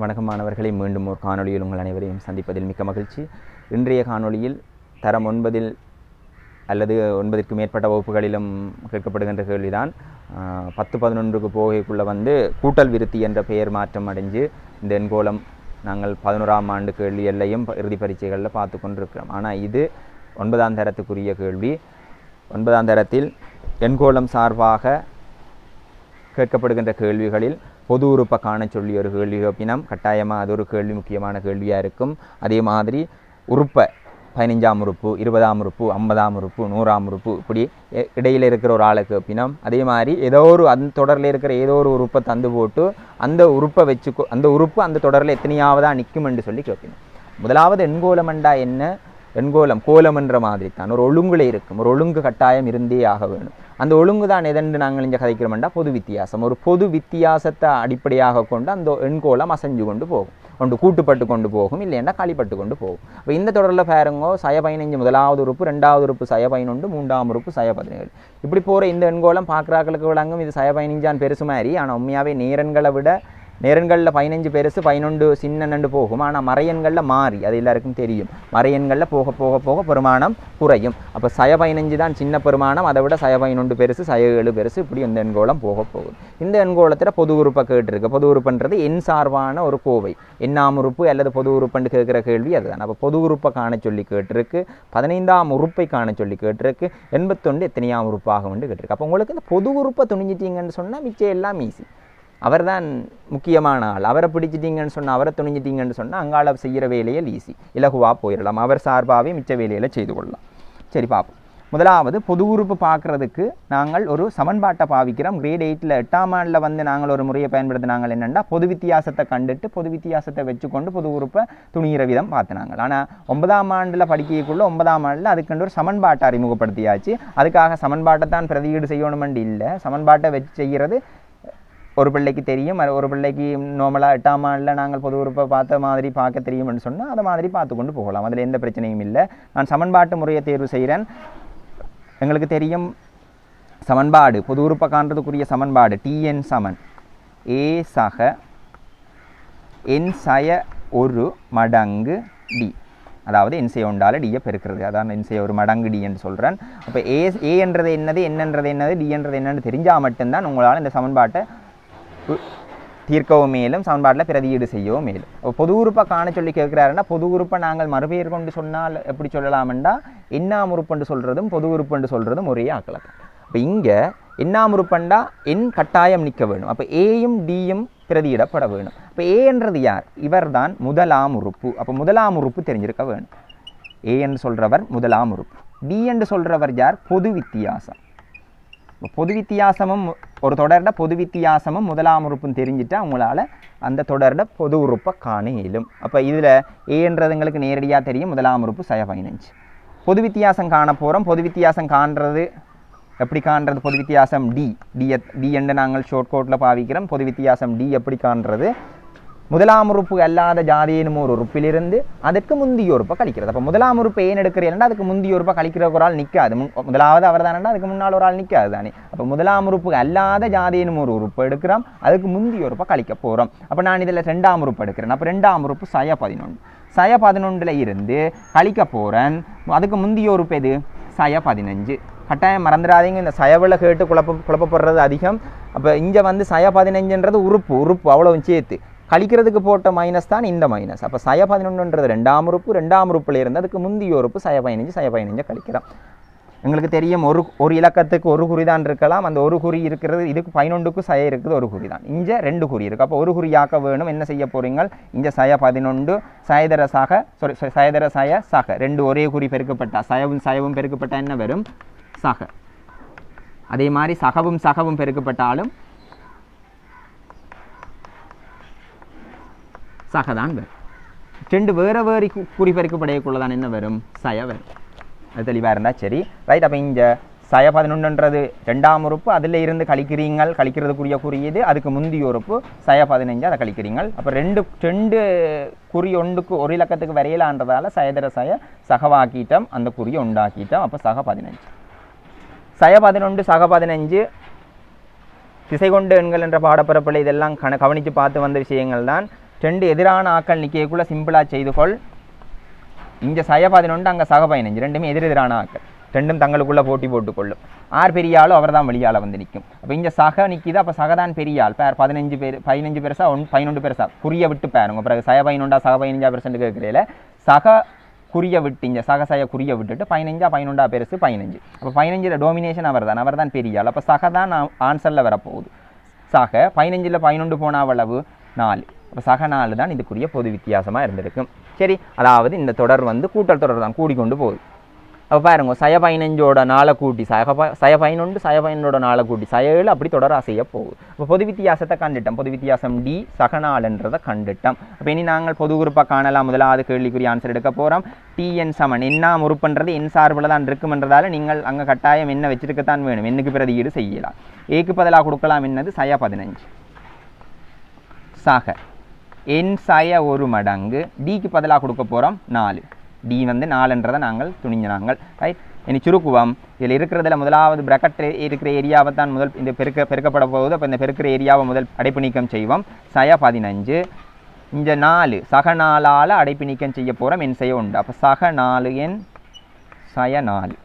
வணக்கம் மாணவர்களை மீண்டும் ஒரு காணொளியில் உங்கள் அனைவரையும் சந்திப்பதில் மிக்க மகிழ்ச்சி. இன்றைய காணொளியில் தரம் ஒன்பதில் அல்லது ஒன்பதிற்கு மேற்பட்ட வகுப்புகளிலும் கேட்கப்படுகின்ற கேள்விதான். பத்து பதினொன்றுக்கு போகைக்குள்ளே வந்து கூட்டல் விருத்தி என்ற பெயர் மாற்றம் அடைஞ்சு இந்த எண்கோலம் நாங்கள் பதினோராம் ஆண்டு கேள்வி எல்லையும் இறுதி பரீட்சைகளில் பார்த்து கொண்டிருக்கிறோம். ஆனால் இது ஒன்பதாம் தரத்துக்குரிய கேள்வி. ஒன்பதாம் தரத்தில் எண்கோளம் சார்பாக கேட்கப்படுகின்ற கேள்விகளில் பொது உறுப்பை காண சொல்லி ஒரு கேள்வி கேட்பினம் கட்டாயமாக அது ஒரு கேள்வி முக்கியமான கேள்வியாக இருக்கும். அதே மாதிரி உறுப்பை பதினஞ்சாம் உறுப்பு இருபதாம் உறுப்பு ஐம்பதாம் உறுப்பு நூறாம் உறுப்பு இப்படி இடையில் இடையில இருக்கிற ஒரு ஆளுக்கு அப்படின்னா அதே மாதிரி ஏதோ ஒரு அந்த தொடரில் இருக்கிற ஏதோ ஒரு உறுப்பை தந்து போட்டு அந்த உறுப்பை வச்சுக்கோ அந்த உறுப்பு அந்த தொடரில் எத்தனையாவதாக நிற்கும் என்று சொல்லி கேட்பினோம் முதலாவது எண்கோலமண்டா என்ன? எண்கோலம் கோலம் என்ற மாதிரி தான் ஒரு ஒழுங்குல இருக்கும். ஒரு ஒழுங்கு கட்டாயம் இருந்தே ஆக வேணும். அந்த ஒழுங்கு தான் எதென்று நாங்கள் இங்கே கதைக்கிறோம்டா? பொது வித்தியாசம். ஒரு பொது வித்தியாசத்தை அடிப்படையாக கொண்டு அந்த எண்கோலம் அசைஞ்சு கொண்டு போகும். கொண்டு கூட்டுப்பட்டு கொண்டு போகும் இல்லைன்னா களிப்பட்டு கொண்டு போகும். இப்போ இந்த தொடரில் பாருங்கோ சய பதினஞ்சு முதலாவது உறுப்பு ரெண்டாவது உறுப்பு சய பதினொன்று மூன்றாம் உறுப்பு சய பதினேழு இப்படி போகிற இந்த எண்கோலம் பார்க்குறாக்களுக்கு விளங்கும். இது சய பதினஞ்சான் பெருசு மாதிரி. ஆனால் உண்மையாகவே நேரன்களை விட நேரன்களில் பதினஞ்சு பெருசு பதினொன்று சின்னண்டு போகும். ஆனால் மறையன்களில் மாறி. அது எல்லாருக்கும் தெரியும். மறையன்களில் போக போக போக பெருமானம் குறையும். அப்போ சய பதினஞ்சு தான் சின்ன பெருமானம். அதை விட சய பதினொன்று பெருசு சய ஏழு பெருசு இப்படி இந்த எண்கோளம் போக போகுது. இந்த எண்கோளத்தில் பொது உறுப்பை கேட்டிருக்கு. பொது உறுப்புன்றது எண் சார்பான ஒரு கோவை. எண்ணாம் உறுப்பு அல்லது பொது உறுப்புன்னு கேட்குற கேள்வி அதுதான். அப்போ பொது உறுப்பை காண சொல்லி கேட்டிருக்கு. பதினைந்தாம் உறுப்பை காண சொல்லி கேட்டிருக்கு. எண்பத்தொன்று எத்தனையாம் உறுப்பாகும் கேட்டிருக்கு. அப்போ உங்களுக்கு இந்த பொது உறுப்பை துணிஞ்சிட்டீங்கன்னு சொன்னால் மிச்சம் எல்லாம் ஈஸி அவர்தான் முக்கியமான ஆள். அவரை பிடிச்சிட்டீங்கன்னு சொன்னால் அவரை துணிஞ்சிட்டீங்கன்னு சொன்னால் அங்காள செய்கிற வேலையில் ஈஸி இலகுவாக போயிடலாம். அவர் சார்பாகவே மிச்ச வேலையில் செய்து கொள்ளலாம். சரி பார்ப்போம். முதலாவது பொது உறுப்பு பார்க்குறதுக்கு நாங்கள் ஒரு சமன்பாட்டை பாவிக்கிறோம். கிரேட் எயிட்டில் எட்டாம் ஆண்டில் வந்து நாங்கள் ஒரு முறையை பயன்படுத்தினாங்க என்னென்னா பொது வித்தியாசத்தை கண்டுட்டு பொது வித்தியாசத்தை வச்சுக்கொண்டு பொது உறுப்பை துணிகிற விதம் பார்த்தினாங்க ஆனால் ஒன்பதாம் ஆண்டில் படிக்கக்குள்ளே ஒன்பதாம் ஆண்டில் அதுக்கண்டு ஒரு சமன்பாட்டை அறிமுகப்படுத்தியாச்சு. அதுக்காக சமன்பாட்டை தான் பிரதியீடு செய்யணுமெண்டு இல்லை. சமன்பாட்டை வச்சு செய்கிறது ஒரு பிள்ளைக்கு தெரியும் ஒரு பிள்ளைக்கு நார்மலாக எட்டாம் ஆண்டில் நாங்கள் பொது உறுப்பை பார்த்த மாதிரி பார்க்க தெரியும்னு சொன்னால் அதை மாதிரி பார்த்து கொண்டு போகலாம். அதில் எந்த பிரச்சனையும் இல்லை. நான் சமன்பாட்டு முறையை தேர்வு செய்கிறேன் எங்களுக்கு தெரியும் சமன்பாடு பொது உறுப்பை காண்றதுக்குரிய சமன்பாடு டிஎன் சமன். ஏ சக என் சய ஒரு மடங்கு டி அதாவது என்சை ஒன்றால் டியை பெருக்கிறது. அதான் என்சை ஒரு மடங்கு டி என்று சொல்கிறேன் அப்போ ஏ ஏ என்றது என்னது என்னன்றது என்னது டி என்றது என்னன்னு தெரிஞ்சால் மட்டும்தான் உங்களால் இந்த சமன்பாட்டை தீர்க்கவும் மேலும் சமன்பாட்டில் பிரதியீடு செய்யவும் மேலும். பொது உறுப்பை காண சொல்லி கேட்குறாருன்னா பொது உறுப்பை நாங்கள் மறுபெயர் கொண்டு சொன்னால் எப்படி சொல்லலாம்டா என்னாம் உறுப்புண்டு சொல்கிறதும் பொது உறுப்புண்டு சொல்கிறதும் ஒரே ஆக்கலாம் இப்போ இங்கே என்னாம் உறுப்பண்டா? என் கட்டாயம் நிற்க வேணும் அப்போ ஏயும் டியும் பிரதியிடப்பட வேணும் இப்போ ஏ என்றது யார்? இவர்தான் முதலாம் உறுப்பு. அப்போ முதலாம் உறுப்பு தெரிஞ்சிருக்க வேணும் ஏ என்று சொல்கிறவர் முதலாம் உறுப்பு. டி என்று சொல்கிறவர் யார்? பொது வித்தியாசம். பொது வித்தியாசமும் ஒரு தொடர்ட பொது வித்தியாசமும் முதலாம் உறுப்பும் தெரிஞ்சிட்டா உங்களால் அந்த தொடர்ட பொது உறுப்பை காண இயலும். அப்போ இதில் ஏன்றது எங்களுக்கு நேரடியாக தெரியும். முதலாம் உறுப்பு சய பதினஞ்சு. பொது வித்தியாசம் காண போகிறோம் பொது வித்தியாசம் காண்றது எப்படி காண்றது? பொது வித்தியாசம் டி டி டி என்று நாங்கள் ஷார்ட் கோட்டில் பாவிக்கிறோம். பொது வித்தியாசம் டி எப்படி காண்றது? முதலாம் உறுப்பு அல்லாத ஜாதியினும் ஒரு உறுப்பிலிருந்து அதுக்கு முந்திய உறுப்பை கழிக்கிறது. அப்போ முதலாம் உறுப்பு ஏன் எடுக்கிறீங்கன்னா அதுக்கு முந்திய உறுப்பை கழிக்கிற ஒரு ஆள் நிற்காது. முதலாவது அவர் தானே அதுக்கு முன்னால் ஒரு ஆள் நிற்காது தானே. அப்போ முதலாம் உறுப்பு அல்லாத ஜாதியினும் ஒரு உறுப்பு எடுக்கிறோம் அதுக்கு முந்திய உறுப்பை கழிக்க போகிறோம் அப்போ நான் இதில் ரெண்டாம் உறுப்பு எடுக்கிறேன். அப்போ ரெண்டாம் உறுப்பு சய பதினொன்று. சய பதினொன்றில் இருந்து கழிக்க போகிறேன் அதுக்கு முந்திய உறுப்பு எது? சய பதினஞ்சு. கட்டாயம் மறந்துடாதீங்க. இந்த சயவில் கேட்டு குழப்ப குழப்பப்படுறது அதிகம். அப்போ இங்கே வந்து சய பதினஞ்சுன்றது உறுப்பு உறுப்பு. அவ்வளோ சேர்த்து. கழிக்கிறதுக்கு போட்ட மைனஸ் தான் இந்த மைனஸ் அப்போ சய பதினொன்றுன்றது ரெண்டாம் உறுப்பு ரெண்டாம் உறுப்பில் இருந்து அதுக்கு முந்திய உறுப்பு சய பதினஞ்சு சய பதினஞ்சை கழிக்கிறோம். எங்களுக்கு தெரியும் ஒரு ஒரு இலக்கத்துக்கு ஒரு குறி தான் இருக்கலாம். அந்த ஒரு குறி இருக்கிறது இதுக்கு பதினொன்றுக்கு சய இருக்குது ஒரு குறி தான். இங்கே ரெண்டு குறி இருக்குது அப்போ ஒரு குறியாக்க வேணும்? என்ன செய்ய போகிறீங்கள் இங்கே சய பதினொன்று சயதர சக சாரி சயதர சய சக. ரெண்டு ஒரே குறி பெருக்கப்பட்டா சயவும் சயவும் பெருக்கப்பட்டா என்ன வரும்? சக. அதே மாதிரி சகவும் சகவும் பெருக்கப்பட்டாலும் சகதான் வரும் ரெண்டு வேறு வேறு கு- குறி தான் என்ன வரும்? சய வரும். அது தெளிவாக இருந்தால் சரி. ரைட் அப்போ இங்கே சய பதினொன்றுன்றது ரெண்டாம் உறுப்பு அதில் இருந்து கழிக்கிறீங்கள் கழிக்கிறதுக்குரிய குறியீது அதுக்கு முந்தி உறுப்பு சய பதினஞ்சு அதை கழிக்கிறீங்கள். அப்போ ரெண்டு ரெண்டு குறி ஒன்றுக்கு ஒரு இலக்கத்துக்கு வரையிலான்றதால சயதர சய சகவாக்கிட்டோம் அந்த குறியை உண்டாக்கிட்டோம் அப்போ சக பதினஞ்சு. சய பதினொன்று சக பதினஞ்சு திசை கொண்டு எண்கள் என்ற பாடப்பரப்பில் இதெல்லாம் கண கவனித்து பார்த்து வந்த விஷயங்கள் தான் ரெண்டு எதிரான ஆக்கள் நிற்கக்குள்ளே சிம்பிளாக செய்து கொள். இங்கே சய பதினொன்று அங்கே சக பதினஞ்சு. ரெண்டுமே எதிர் எதிரான ஆக்கள். ரெண்டும் தங்களுக்குள்ளே போட்டி போட்டுக்கொள்ளும் ஆர் பெரிய ஆளோ அவர் தான் வெளியால் வந்து நிற்கும். அப்போ இங்கே சக நிற்கிது அப்போ சகதான் பெரிய ஆள். பேர் பதினஞ்சு பேர் பதினஞ்சு பெருசா ஒன் பதினொன்று பெருசா. குறிய விட்டு பேருங்க பிறகு சய பதினொன்றா சக பதினஞ்சா பெருசன்ட் கேட்குறதுல சக குறிய விட்டு இங்கே சக சய குறிய விட்டுட்டு பதினஞ்சா பதினொன்றா பெருசு பதினஞ்சு. அப்போ பதினஞ்சில் டோமினேஷன் அவர் தான் அவர் தான் பெரிய ஆள். அப்போ சக தான் ஆன்சரில் வரப்போகுது. சக பதினஞ்சில் பதினொன்று போனால் அளவு நாலு. அப்போ சக தான் இதுக்குரிய பொது வித்தியாசமாக இருந்திருக்கும் சரி அதாவது இந்த தொடர் வந்து கூட்டல் தொடர் தான் கூடிக்கொண்டு போகுது. அப்போ பாருங்க சய பதினஞ்சோட நாளை கூட்டி சக ப சய பதினொன்று சய பதினோட நாளை கூட்டி சய ஏழு அப்படி தொடராக செய்ய போகுது. அப்போ பொது வித்தியாசத்தை கண்டுட்டோம். பொது வித்தியாசம் டி சகநாள்ன்றதை கண்டுட்டோம். அப்போ இனி நாங்கள் பொது குறிப்பாக காணலாம். முதலாவது கேள்விக்குரிய ஆன்சர் எடுக்க போகிறோம் டிஎன் சமன் என்ன முறுப்புன்றது என் சார்பில் தான் இருக்குமென்றதால நீங்கள் அங்கே கட்டாயம் என்ன வச்சிருக்கத்தான் வேணும். என்னுக்கு பிரதியீடு செய்யலாம். ஏக்கு பதிலாக கொடுக்கலாம். என்னது? சய பதினஞ்சு. சாக. என் சய ஒரு மடங்கு. டிக்கு பதிலாக கொடுக்க போகிறோம் நாலு. டி வந்து நாலுன்றதை நாங்கள் துணிஞ்சினாங்கள். ரைட் இனி சுருக்குவம். இதில் இருக்கிறதுல முதலாவது பிரக்கட் இருக்கிற ஏரியாவை தான் முதல் இந்த பெருக்க பெருக்கப்பட போகுது. அப்போ இந்த பெருக்கிற ஏரியாவை முதல் அடைப்பு நீக்கம் செய்வோம். சய பதினஞ்சு. இந்த நாலு. சக நாளால் அடைப்பு நீக்கம் செய்ய போகிறோம் என் செய்ய உண்டு. அப்போ சக நாலு என் சய நாலு.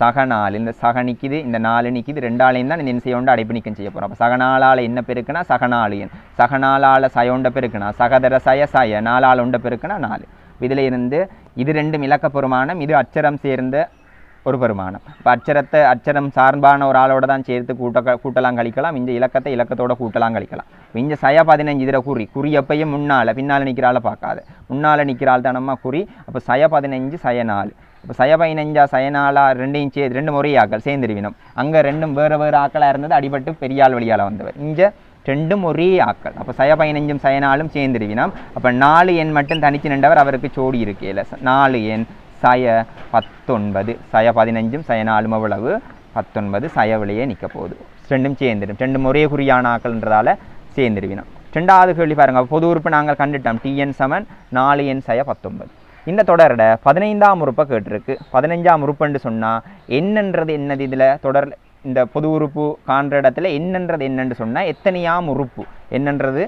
சக நாள். இந்த சக நிற்கிது இந்த நாலு நிற்கிது ரெண்டாலையும் தான் இந்த என் அடைப்பு நீக்கம் செய்ய போகிறோம் அப்போ சகநாளால் என்ன பெருக்குனா சகநாளியன் சகநாளால் சயோண்ட பெருக்குனா சகதர சய சய நாலால் உண்ட பெருக்குனா நாலு. இதில் இருந்து இது ரெண்டும் இலக்க பெருமானம் இது அச்சரம் சேர்ந்த ஒரு பெருமானம். இப்போ அச்சரத்தை அச்சரம் சார்பான ஒரு ஆளோட தான் சேர்த்து கூட்ட கூட்டலாம் கழிக்கலாம். இந்த இலக்கத்தை இலக்கத்தோட கூட்டலாம் கழிக்கலாம். இப்போ இந்த சய பதினஞ்சு இதில் குறி. குறி எப்பயும் முன்னால் பின்னால் ஆளை பார்க்காத. முன்னால் நிற்கிறாள் தானம்மா குறி. அப்போ சய பதினஞ்சு சய நாலு. இப்போ சய பதினஞ்சா சயனாலா ரெண்டு ரெண்டையும் ரெண்டு முறை ஆக்கள் சேர்ந்துருவினோம். அங்கே ரெண்டும் வேறு வேறு ஆக்களாக இருந்தது அடிபட்டு பெரியாள் வழியால் வந்தவர். இங்கே ரெண்டும் ஒரே ஆக்கள் அப்போ சய பதினஞ்சும் சயனாலும் நாலும் அப்போ நாலு எண் மட்டும் தனிச்சு நின்றவர் அவருக்கு சோடி இருக்கையில் நாலு எண் சய பத்தொன்பது. சய பதினஞ்சும் சயனாலும் அவ்வளவு பத்தொன்பது சய வழியே நிற்க போகுது. ரெண்டும் சேர்ந்துடும் ரெண்டும் ஒரே குறியான ஆக்கள்ன்றதால சேர்ந்துருவினோம். ரெண்டாவது கேள்வி பாருங்க. பொது உறுப்பு நாங்கள் கண்டுட்டோம். டிஎன் சமன் நாலு எண் சய பத்தொன்பது. இந்த தொடரோட பதினைந்தாம் உறுப்பை கேட்டிருக்கு. பதினஞ்சாம் உறுப்புன்னு சொன்னால் என்னன்றது என்னது இதில்? தொடர் இந்த பொது உறுப்பு காண்ற இடத்துல என்னன்றது என்னன்னு சொன்னால் எத்தனையாம் உறுப்பு? என்னன்றது?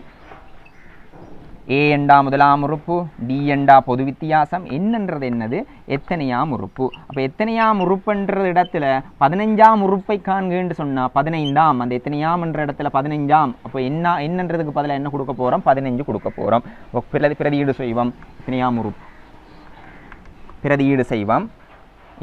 ஏ எண்டா முதலாம் உறுப்பு டி எண்டா பொது வித்தியாசம் என்னன்றது என்னது? எத்தனையாம் உறுப்பு? அப்போ எத்தனையாம் உறுப்புன்ற இடத்துல பதினஞ்சாம் உறுப்பை காண்கன்னு சொன்னால் பதினைந்தாம் அந்த எத்தனையாம் என்ற இடத்துல பதினஞ்சாம் அப்போ என்ன என்னன்றதுக்கு பதிலாக என்ன கொடுக்க போகிறோம் பதினஞ்சு கொடுக்க போகிறோம் பிரதி பிரதியீடு செய்வோம். எத்தனையாம் உறுப்பு? பிரதியீடு செய்வோம்.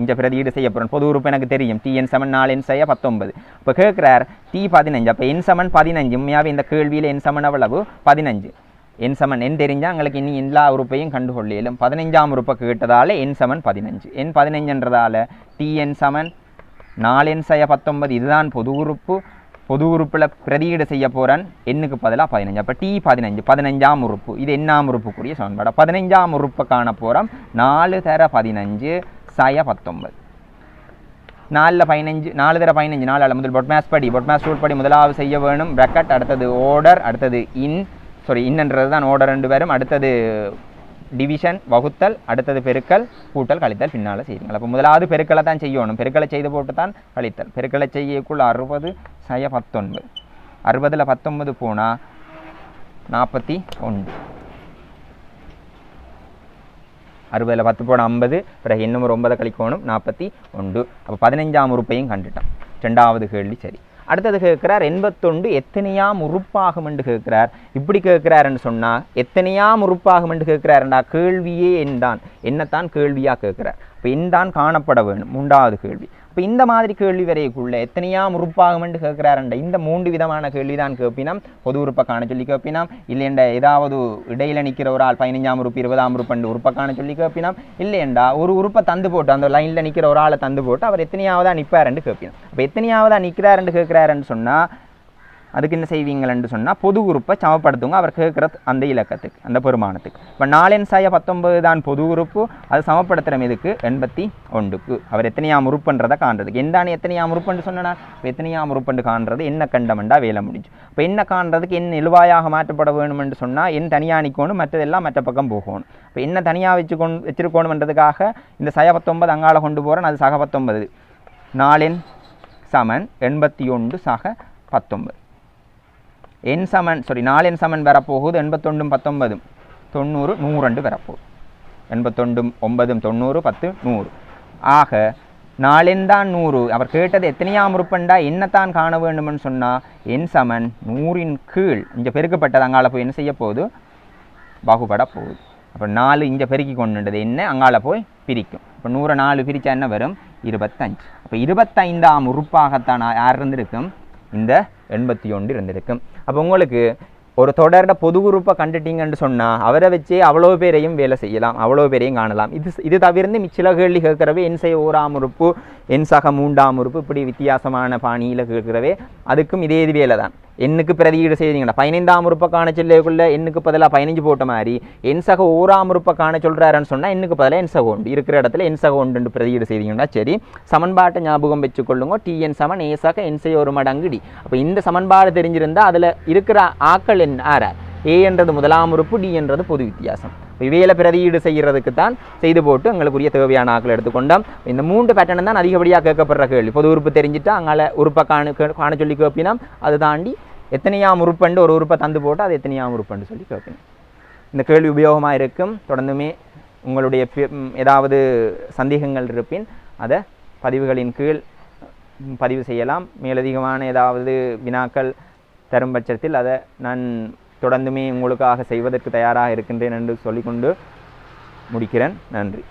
இந்த பிரதியீடு செய்ய போகிறோம் பொது உறுப்பு எனக்கு தெரியும். டி என் சமன் நாலு என் செய்ய பத்தொன்பது. இப்போ கேட்குறார் டி பதினஞ்சு. அப்போ என் சமன் பதினஞ்சு. உண்மையாகவே இந்த கேள்வியில் என் சமன் அவ்வளவு பதினஞ்சு. என் சமன் என் தெரிஞ்சால் எங்களுக்கு இனி எல்லா உறுப்பையும் கண்டுகொள்ளையிலும் பதினஞ்சாம் உறுப்பை கேட்டதால் என் சமன் பதினஞ்சு. என் பதினஞ்சுன்றதால் டி என் சமன் நாலு என் செய்ய பத்தொன்பது. இதுதான் பொது உறுப்பு. பொது உறுப்பில் பிரதியீடு செய்ய போகிறேன் எண்ணுக்கு பதிலாக பதினஞ்சு. அப்போ டி பதினஞ்சு பதினஞ்சாம் உறுப்பு. இது என்னாம் உறுப்புக்குரிய சமன்பாடு. பதினஞ்சாம் உறுப்பை காண போகிறோம் நாலு தர பதினஞ்சு சய பத்தொன்பது. நாலில் பதினஞ்சு நாலு தர பதினஞ்சு நாலு முதல் பொட்மேஸ் படி. பொட்மேஸ் ரூல் படி முதலாவது செய்ய வேணும். பிரக்கட் அடுத்தது ஓர்டர் அடுத்தது இன் சாரி இன்னன்றது தான் ஓர்டர் ரெண்டு பேரும். அடுத்தது டிவிஷன் வகுத்தல் அடுத்தது பெருக்கல் கூட்டல் கழித்தல் பின்னால் செய்யுங்கள் அப்போ முதலாவது பெருக்களை தான் செய்யணும். பெருக்களை செய்து போட்டு தான் கழித்தல். பெருக்களை செய்யக்குள்ள அறுபது சய பத்தொன்பது. அறுபதில் பத்தொன்பது போனால் நாற்பத்தி ஒன்று. அறுபதில் பத்து போன ஐம்பது. பிறகு இன்னும் ஒரு ஒன்பதை கழிக்கணும் நாற்பத்தி ஒன்று. அப்போ பதினஞ்சாம் உறுப்பையும் கண்டுட்டோம். ரெண்டாவது கேள்வி சரி. அடுத்தது கேட்குறார் எண்பத்தொண்டு எத்தனையாம் உறுப்பாகும் என்று கேட்குறார். இப்படி கேட்குறாருன்னு சொன்னால் எத்தனையாம் உறுப்பாகும் என்று கேட்குறாருண்டா? கேள்வியே எண்தான். என்னத்தான் கேள்வியாக கேட்குறார். இப்போ எண்தான் காணப்பட வேணும். மூன்றாவது கேள்வி இப்போ இந்த மாதிரி கேள்வி வரைக்குள்ள எத்தனையா முறுப்பாகுமென்று கேட்குறாருண்ட இந்த மூன்று விதமான கேள்வி தான் பொது உறுப்பை காண சொல்லி கேட்பினோம் இல்லையண்டா ஏதாவது இடையில நிற்கிற ஒரு ஆள் பதினஞ்சாம் உறுப்பு இருபதாம் உறுப்பு உறுப்பை காண சொல்லி கேட்பினோம் இல்லையண்டா ஒரு உறுப்பை தந்து போட்டு அந்த லைனில் நிற்கிற ஒரு ஆளை தந்து போட்டு அவர் எத்தனையாவதா நிற்பாருன்னு கேட்பினோம் அப்போ எத்தனையாவதா நிற்கிறாருன்னு கேட்குறாருன்னு சொன்னால் அதுக்கு என்ன செய்வீங்களன்னு சொன்னால் பொது உறுப்பை சமப்படுத்துங்க. அவர் கேட்குற அந்த இலக்கத்துக்கு அந்த பெருமானத்துக்கு. இப்போ நாலென் சாய பத்தொன்பது தான் பொது உறுப்பு. அது சமப்படுத்துகிற இதுக்கு எண்பத்தி ஒன்றுக்கு. அவர் எத்தனையாம் உறுப்புன்றதை காண்றதுக்கு. எந்தானே எத்தனையாம் உறுப்புன்னு சொன்னா இப்போ எத்தனையாம் உறுப்புன்னு காண்றது என்ன கண்டமெண்டா வேலை முடிஞ்சு. இப்போ என்ன காண்றதுக்கு என்ன இழுவாயாக மாற்றப்பட வேணும்னு சொன்னால் என் தனியாக நிற்கணும் மற்றதெல்லாம் மற்ற பக்கம் போகணும். இப்போ என்ன தனியாக வச்சு கொண்டு வச்சிருக்கணுன்றதுக்காக இந்த சய பத்தொன்பது அங்கால கொண்டு போகிறேன் அது சக பத்தொன்பது. நாலென் சமன் எண்பத்தி ஒன்று சக பத்தொன்பது. என் சமன் சாரி நாலு என் சமன் வரப்போகுது எண்பத்தொண்டும் பத்தொன்பதும். தொண்ணூறு நூறண்டு வரப்போகுது. எண்பத்தொண்டும் ஒன்பதும் தொண்ணூறு பத்து நூறு. ஆக நாளென்தான் நூறு. அவர் கேட்டது எத்தனையாம் உறுப்பண்டா என்னத்தான் காண வேண்டும்னு சொன்னால் என் சமன் நூறின் கீழ் இங்கே பெருக்கப்பட்டது அங்கால போய் என்ன செய்ய போகுது? பாகுபட போகுது. அப்போ நாலு இங்கே பெருக்கி கொண்டுண்டது என்ன? அங்கால போய் பிரிக்கும். இப்போ நூறை நாலு பிரித்தா என்ன வரும்? இருபத்தஞ்சு. அப்போ இருபத்தைந்தாம் உறுப்பாகத்தான் யார் இருந்திருக்கும்? இந்த எண்பத்தி ஒன்று இருந்திருக்கும் அப்போ உங்களுக்கு ஒரு தொடர்ட பொது உறுப்பை கண்டுட்டீங்கன்னு சொன்னால் அவரை வச்சே அவ்வளோ பேரையும் வேலை செய்யலாம் அவ்வளோ பேரையும் காணலாம். இது இது தவிர்த்து மிச்சில கேள்வி கேட்குறவே என் செய் ஓராம் உறுப்பு என் சக மூன்றாம் உறுப்பு இப்படி வித்தியாசமான பாணியில் கேட்குறவே அதுக்கும் இதே இது வேலை தான் எண்ணுக்கு பிரதியீடு செய்தீங்கன்னா பதினைந்தாம் உறுப்பக்கான காண சொல்லக்குள்ள எண்ணுக்கு பதிலாக பதினஞ்சு போட்ட மாதிரி என் சக ஓராம் உறுப்பக்கான சொல்கிறாருன்னு சொன்னால் எண்ணுக்கு பதிலாக என் சக உண்டு. இருக்கிற இடத்துல என் சக உண்டு பிரதியீடு செய்தீங்கன்னா சரி சமன்பாட்டை ஞாபகம் வச்சுக்கொள்ளுங்க. டிஎன் சமன் ஏ சக என் செய்ய ஒரு மடங்குடி. அப்போ இந்த சமன்பாடு தெரிஞ்சிருந்தால் அதில் இருக்கிற ஆக்கள் என் ஆறார். ஏ என்றது முதலாம் உறுப்பு டி என்றது பொது வித்தியாசம். இவையில பிரதியீடு செய்கிறதுக்கு தான் செய்து போட்டு எங்களுக்குரிய தேவையான ஆக்கள் எடுத்துக்கொண்டோம். இந்த மூன்று பேட்டர்ன் தான் அதிகப்படியாக கேட்கப்படுற கேள்வி. பொது உறுப்பு தெரிஞ்சுட்டு அங்கால உறுப்பை காண காண சொல்லி கேட்பினா அது தாண்டி எத்தனையாம் உறுப்பண்டு ஒரு உறுப்பை தந்து போட்டு அது எத்தனையாம் உறுப்பண்டு சொல்லி கேட்பினோம் இந்த கேள்வி உபயோகமாக இருக்கும். தொடர்ந்துமே உங்களுடைய ஏதாவது சந்தேகங்கள் இருப்பின் அதை பதிவுகளின் கீழ் பதிவு செய்யலாம். மேலதிகமான ஏதாவது வினாக்கள் தரும் பட்சத்தில் அதை நான் தொடர்ந்துமே உங்களுக்காக செய்வதற்கு தயாராக இருக்கின்றேன் என்று சொல்லிக்கொண்டு முடிக்கிறேன். நன்றி.